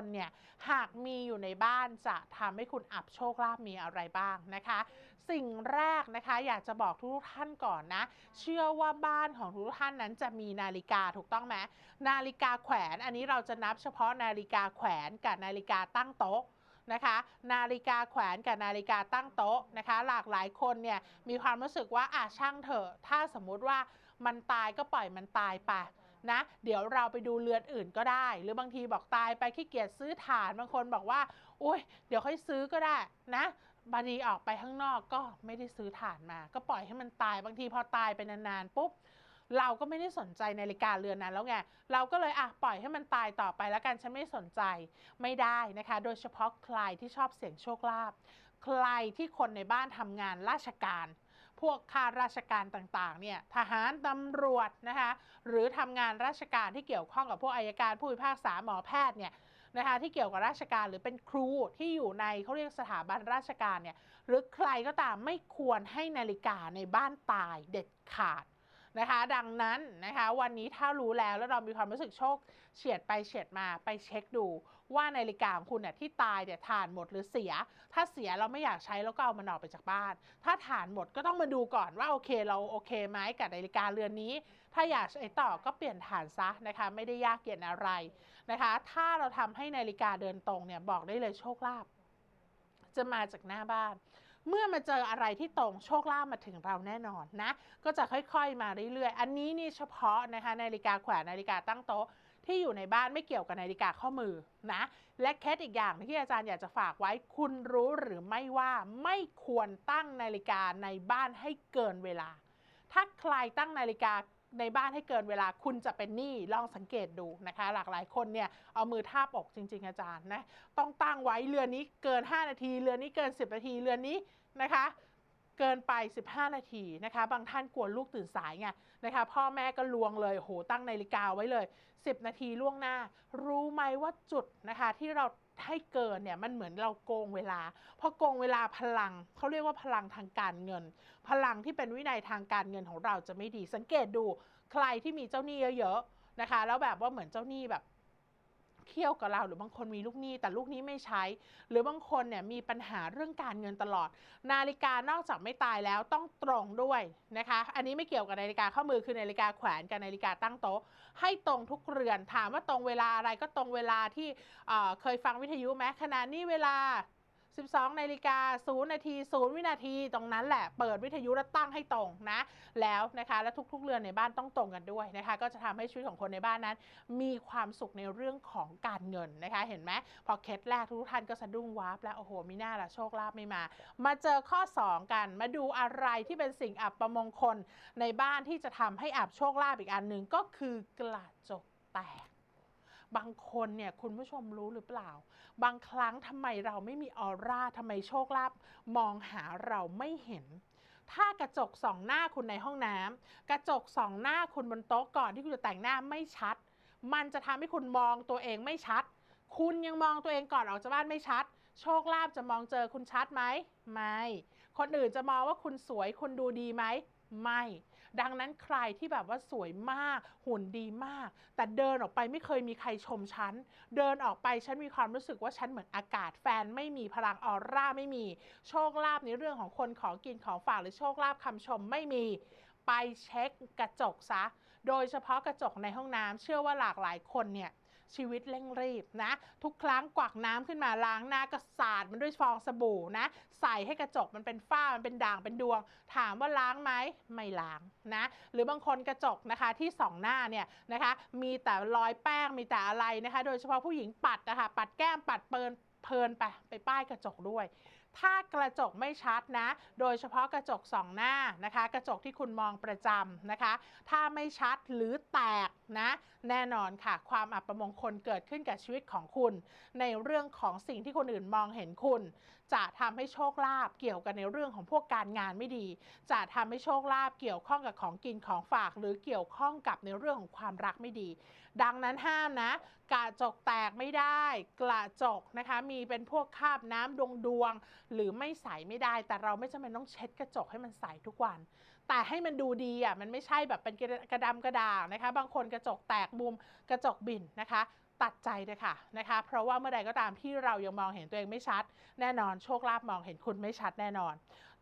ปมงคลเนี่ย หากมีอยู่ในบ้านจะทำให้คุณอับโชคลาภมีอะไรบ้างนะคะ สิ่งแรกนะคะ อยากจะบอกทุกท่านก่อนนะ เชื่อว่าบ้านของทุกท่านนั้นจะมีนาฬิกาถูกต้องไหมนาฬิกาแขวน อันนี้เราจะนับเฉพาะนาฬิกาแขวนกับนาฬิกาตั้งโต๊ะนะคะนาฬิกาแขวนกับนาฬิกาตั้งโต๊ะนะคะ หลากหลายคนเนี่ยมีความรู้สึกว่าอะช่างเถอะ ถ้าสมมุติว่ามันตายก็ปล่อยมันตายไป นะ เดี๋ยวเราไปดูเรือนอื่นก็ได้ หรือบางทีบอกตายไปขี้เกียจซื้อถ่านบางคนบอกว่าอุ้ยเดี๋ยวค่อยซื้อก็ได้นะบางทีออกไปข้างนอกก็ไม่ได้ซื้อถ่านมา ก็ปล่อยให้มันตายบางทีพอตายไปนานๆปุ๊บเราก็ไม่ได้สนใจนาฬิกาเรือนนั้นแล้วไง เราก็เลยอะปล่อยให้มันตายต่อไปแล้วกันฉันไม่สนใจไม่ได้นะคะ โดยเฉพาะใครที่ชอบเสี่ยงโชคลาภใครที่คนในบ้านทำงานราชการ พวกข้าราชการต่างๆเนี่ยทหารตำรวจนะคะหรือทำงานราชการที่เกี่ยวข้องกับพวกอายการผู้พิพากษาหมอแพทย์เนี่ยนะคะที่เกี่ยวกับราชการหรือเป็นครูที่อยู่ในเขาเรียกสถาบันราชการเนี่ยหรือใครก็ตามไม่ควรให้นาฬิกาในบ้านตายเด็ดขาด นะคะ ดังนั้นนะคะวันนี้ถ้ารู้แล้วแล้วเรามีความรู้สึกโชคเฉียดไปเฉียดมาไปเช็คดู ว่านาฬิกาของคุณเนี่ยที่ตายเนี่ยถ่านหมดหรือเสีย ถ้าเสียเราไม่อยากใช้แล้วก็เอามันออกไปจากบ้าน ถ้าถ่านหมดก็ต้องมาดูก่อนว่าโอเคเราโอเคไหมกับนาฬิกาเรือนนี้ ถ้าอยากใช้ต่อก็เปลี่ยนถ่านซะนะคะไม่ได้ยากเย็นอะไรนะคะ ถ้าเราทำให้นาฬิกาเดินตรงเนี่ยบอกได้เลยโชคลาภจะมาจากหน้าบ้าน เมื่อมาเจออะไรที่ตรงโชคลาภมาถึงเราแน่นอนนะ ก็จะค่อยๆมาเรื่อยๆ อันนี้นี่เฉพาะนะคะนาฬิกาแขวนนาฬิกาตั้งโต๊ะที่อยู่ในบ้านไม่เกี่ยวกับนาฬิกาข้อมือนะ และเคล็ดอีกอย่างที่อาจารย์อยากจะฝากไว้ คุณรู้หรือไม่ว่าไม่ควรตั้งนาฬิกาในบ้านให้เกินเวลา ถ้าใครตั้งนาฬิกา ในบ้านให้เกินเวลาคุณจะเป็นหนี้ลองสังเกตดูนะคะ หลากหลายคนเนี่ยเอามือทาบอกจริง ๆ อาจารย์นะต้องตั้งไว้เรือนนี้เกิน 5 นาที เรือนนี้เกิน 10 นาทีเรือนนี้นะคะเกินไป 15 นาทีนะคะ บางท่านกลัวลูกตื่นสายไงนะคะ พ่อแม่ก็ลวงเลยโหตั้งนาฬิกาไว้เลย 10 นาทีล่วงหน้า รู้ไหมว่าจุดนะคะที่เรา ให้เกินเนี่ยมันเหมือนเราโกงเวลาพอโกงเวลาพลังเขาเรียกว่าพลังทางการเงิน พลังที่เป็นวินัยทางการเงินของเราจะไม่ดี สังเกตดูใครที่มีเจ้าหนี้เยอะๆนะคะ แล้วแบบว่าเหมือนเจ้าหนี้แบบ เคี่ยวกับเราหรือบางคนมีลูกหนี้แต่ลูกนี้ไม่ใช้ หรือบางคนเนี่ยมีปัญหาเรื่องการเงินตลอด นาฬิกานอกจากไม่ตายแล้วต้องตรงด้วยนะคะ อันนี้ไม่เกี่ยวกับนาฬิกาข้อมือคือนาฬิกาแขวนกับนาฬิกาตั้งโต๊ะ ให้ตรงทุกเรือนถามว่าตรงเวลาอะไรก็ตรงเวลาที่เเคยฟังวิทยุไหมขณะนี้เวลา 12นาฬิกา0นาที0วินาทีตรงนั้นแหละเปิดวิทยุแล้วตั้งให้ตรงนะ แล้วนะคะและทุกๆเรือนในบ้านต้องตรงกันด้วยนะคะ ก็จะทำให้ชีวิตของคนในบ้านนั้น มีความสุขในเรื่องของการเงินนะคะ เห็นไหมพอเคล็ดแรกทุกท่านก็สะดุ้งวาบแล้วโอ้โหมีหน้าละโชคลาภไม่มา มาเจอข้อ 2 กัน มาดูอะไรที่เป็นสิ่งอับประมงคลในบ้านที่จะทำให้อับโชคลาภอีกอันหนึ่งก็คือกระจกแตก บางคนเนี่ยคุณผู้ชมรู้หรือเปล่า บางครั้งทำไมเราไม่มีออร่าทำไมโชคลาภมองหาเราไม่เห็นถ้ากระจกสองหน้าคุณในห้องน้ำกระจกสองหน้าคุณบนโต๊ะก่อนที่คุณจะแต่งหน้าไม่ชัด มันจะทำให้คุณมองตัวเองไม่ชัด คุณยังมองตัวเองก่อนออกจากบ้านไม่ชัด โชคลาภจะมองเจอคุณชัดไหมไม่ คนอื่นจะมองว่าคุณสวยคุณดูดีไหมไม่ ดังนั้นใครที่แบบว่าสวยมาก หุ่นดีมาก แต่เดินออกไปไม่เคยมีใครชมฉัน เดินออกไปฉันมีความรู้สึกว่าฉันเหมือนอากาศแฟนไม่มีพลังออร่าไม่มี โชคลาภในเรื่องของคนของกินของฝากหรือโชคลาภคำชมไม่มีไปเช็คกระจกซะ โดยเฉพาะกระจกในห้องน้ำเชื่อว่าหลากหลายคนเนี่ย ชีวิตเร่งรีบนะ ทุกครั้งกวักน้ำขึ้นมาล้างหน้าก็สาดมันด้วยฟองสบู่นะ ใส่ให้กระจกมันเป็นฝ้ามันเป็นด่างเป็นดวง ถามว่าล้างไหมไม่ล้างนะ หรือบางคนกระจกนะคะที่สองหน้าเนี่ยนะคะ มีแต่รอยแป้งมีแต่อะไรนะคะ โดยเฉพาะผู้หญิงปัดนะคะปัดแก้มปัดเปินเพลินไปไปป้ายกระจกด้วย ถ้ากระจกไม่ชัดนะ โดยเฉพาะกระจกสองหน้านะคะ กระจกที่คุณมองประจำนะคะ ถ้าไม่ชัดหรือแตกนะ แน่นอนค่ะ ความอับประมงคลเกิดขึ้นกับชีวิตของคุณ ในเรื่องของสิ่งที่คนอื่นมองเห็นคุณ จะทำให้โชคลาภเกี่ยวกันในเรื่องของพวกการงานไม่ดี จะทำให้โชคลาภเกี่ยวข้องกับของกินของฝาก หรือเกี่ยวข้องกับในเรื่องของความรักไม่ดี ดังนั้นห้ามนะ กระจกแตกไม่ได้ กระจกนะคะมีเป็นพวกคราบน้ำดวงดวงๆหรือไม่ใสไม่ได้ แต่เราไม่จำเป็นต้องเช็ดกระจกให้มันใสทุกวัน แต่ให้มันดูดีอะมันไม่ใช่แบบเป็นกระดำกระด่างนะคะ บางคนกระจกแตกมุมกระจกบิ่นนะคะ ตัดใจเลยค่ะนะคะ เพราะว่าเมื่อใดก็ตามที่เรายังมองเห็นตัวเองไม่ชัด แน่นอนโชคลาภมองเห็นคุณไม่ชัดแน่นอน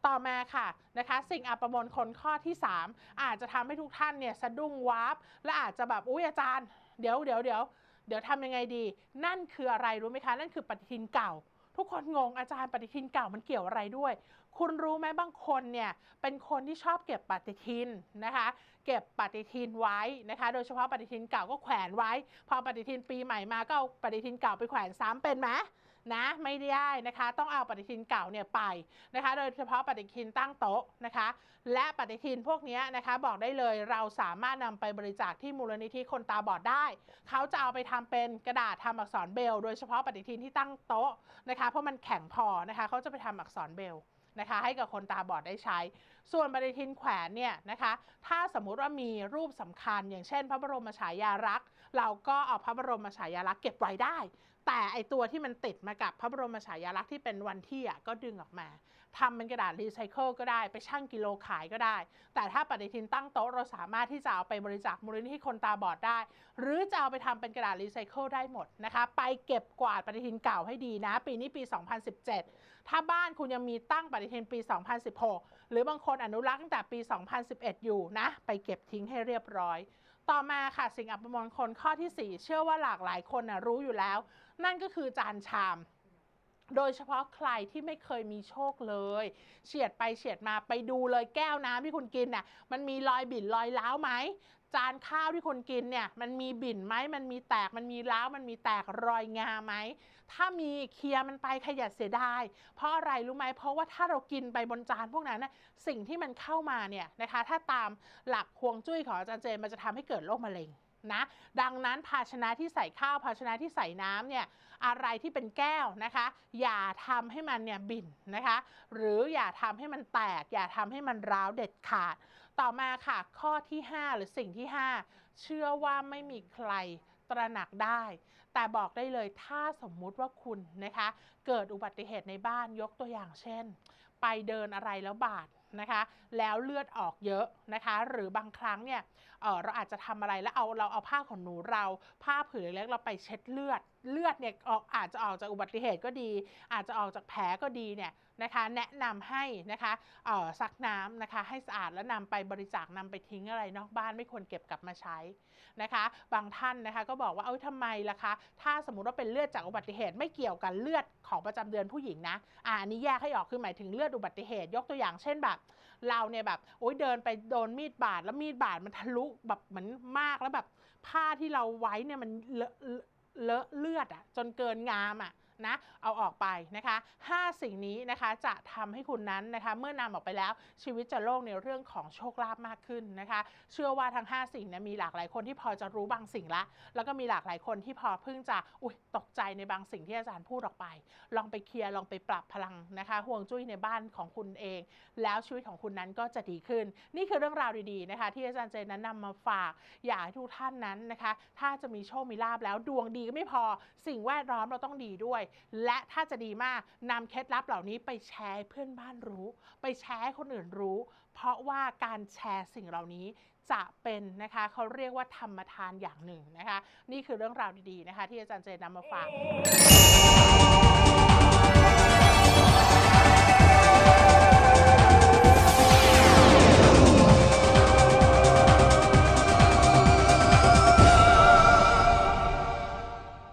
ต่อมาค่ะนะคะ สิ่งอัปมงคลข้อที่ 3 อาจจะทำให้ทุกท่านเนี่ยสะดุ้งวาร์ปและอาจจะแบบอุ้ยอาจารย์ เดี๋ยวเดี๋ยวเดี๋ยวเดี๋ยวทำยังไงดี นั่นคืออะไรรู้ไหมคะ นั่นคือปฏิทินเก่า ทุกคนงงอาจารย์ปฏิทินเก่ามันเกี่ยวอะไรด้วย คุณรู้ไหมบางคนเนี่ยเป็นคนที่ชอบเก็บปฏิทินนะคะ เก็บปฏิทินไว้นะคะ โดยเฉพาะปฏิทินเก่าก็แขวนไว้ พอปฏิทินปีใหม่มาก็เอาปฏิทินเก่าไปแขวนซ้ำเป็นไหม นะไม่ได้นะคะ ต้องเอาปฏิทินเก่าเนี่ยไปนะคะ โดยเฉพาะปฏิทินตั้งโต๊ะนะคะ และปฏิทินพวกนี้นะคะ บอกได้เลยเราสามารถนำไปบริจาคที่มูลนิธิคนตาบอดได้ เขาจะเอาไปทำเป็นกระดาษทำอักษรเบล โดยเฉพาะปฏิทินที่ตั้งโต๊ะนะคะ เพราะมันแข็งพอนะคะเขาจะไปทำอักษรเบลนะคะให้กับคนตาบอดได้ใช้ ส่วนปฏิทินแขวนเนี่ยนะคะ ถ้าสมมุติว่ามีรูปสำคัญ อย่างเช่น พระบรมฉายาลักษณ์ เราก็เอาพระบรมฉายาลักษณ์เก็บไว้ได้ แต่ไอตัวที่มันติดมากับพระบรมฉายาลักษณ์ที่เป็นวันที่อะก็ดึงออกมาทำเป็นกระดาษรีไซเคิลก็ได้ไปชั่งกิโลขายก็ได้ แต่ถ้าปฏิทินตั้งโต๊ะเราสามารถที่จะเอาไปบริจาคมูลนิธิคนตาบอดได้ หรือจะเอาไปทำเป็นกระดาษรีไซเคิลได้หมดนะคะ ไปเก็บกวาดปฏิทินเก่าให้ดีนะ ปีนี้ปี 2017 ถ้าบ้านคุณยังมีตั้งปฏิทินปี 2016 หรือบางคนอนุรักษ์ตั้งแต่ปี 2011 อยู่นะ ไปเก็บทิ้งให้เรียบร้อย ต่อมาค่ะสิ่งอัปมงคลข้อที่ 4 เชื่อว่าหลากหลายคนนะรู้อยู่แล้ว นั่นก็คือจานชาม โดยเฉพาะใครที่ไม่เคยมีโชคเลย เฉียดไปเฉียดมาไปดูเลยแก้วน้ำที่คุณกินน่ะมันมีรอยบิ่นรอยร้าวไหมจานข้าวที่คุณกินเนี่ย มันมีบิ่นไหมมันมีแตกมันมีร้าวมันมีแตกรอยงาไหม ถ้ามีเคลียร์มันไปขยัดเสียดายเพราะอะไรรู้ไหมเพราะว่าถ้าเรากินไปบนจานพวกนั้นนะสิ่งที่มันเข้ามาเนี่ยนะคะ ถ้าตามหลักฮวงจุ้ยของอาจารย์เจมันจะทำให้เกิดโรคมะเร็ง นะดังนั้นภาชนะที่ใส่ข้าว ภาชนะที่ใส่น้ำเนี่ยอะไรที่เป็นแก้วนะคะ อย่าทำให้มันเนี่ยบิ่นนะคะ หรืออย่าทำให้มันแตก อย่าทำให้มันร้าวเด็ดขาด ต่อมาค่ะข้อที่ 5 หรือสิ่งที่ 5 เชื่อว่าไม่มีใครตระหนักได้ แต่บอกได้เลยถ้าสมมุติว่าคุณนะคะ เกิดอุบัติเหตุในบ้านยกตัวอย่างเช่น ไปเดินอะไรแล้วบาด นะคะ แล้วเลือดออกเยอะนะคะ หรือบางครั้งเนี่ยเเราอาจจะทำอะไรแล้วเอาเราเอาผ้าขนหนูเราผ้าผืนเล็กเราไปเช็ดเลือดเลือดเนี่ยออกอาจจะออกจากอุบัติเหตุก็ดี อาจจะออกจากแผลก็ดีเนี่ยนะคะแนะนำให้นะคะเอ่อซักน้ำนะคะให้สะอาดแล้วนำไปบริจาคนำไปทิ้งอะไรนอกบ้านไม่ควรเก็บกลับมาใช้นะคะ บางท่านนะคะก็บอกว่าเอ้ยทำไมล่ะคะ ถ้าสมมุติว่าเป็นเลือดจากอุบัติเหตุไม่เกี่ยวกับเลือดของประจำเดือนผู้หญิงนะอ่าอันนี้แยกให้ออกคือหมายถึงเลือดอุบัติเหตุ ยกตัวอย่างเช่นแบบ เราเนี่ยแบบโอ๊ยเดินไปโดนมีดบาดแล้วมีดบาดมันทะลุแบบเหมือนมากแล้วแบบผ้าที่เราไว้เนี่ยมัน เลอะเลือดอะจนเกินงามอะ นะเอาออกไปนะคะห้าสิ่งนี้นะคะจะทำให้คุณนั้นนะคะ เมื่อนำออกไปแล้วชีวิตจะโล่งในเรื่องของโชคลาภมากขึ้นนะคะ เชื่อว่าทั้ง 5 สิ่งเนี้มีหลากหลายคนที่พอจะรู้บางสิ่งละ แล้วก็มีหลากหลายคนที่พอเพิ่งจะอุ้ยตกใจในบางสิ่งที่อาจารย์พูดออกไป ลองไปเคลียร์ลองไปปรับพลังนะคะห่วงจุ้ยในบ้านของคุณเอง แล้วชีวิตของคุณนั้นก็จะดีขึ้น นี่คือเรื่องราวดีๆนะคะ ที่อาจารย์เจนนั้นนำมาฝากอยากให้ทุกท่านนั้นนะคะ ถ้าจะมีโชคมีลาบแล้วดวงดีก็ไม่พอสิ่งแวดล้อมเราต้องดีด้วยและถ้าจะดีมากนำเคล็ดลับเหล่านี้ไปแชร์เพื่อนบ้านรู้ ไปแชร์ให้คนอื่นรู้ เพราะว่าการแชร์สิ่งเหล่านี้จะเป็นนะคะเขาเรียกว่าธรรมทานอย่างหนึ่งนะคะ นี่คือเรื่องราวดีๆนะคะ ที่อาจารย์เจนนำมาฝาก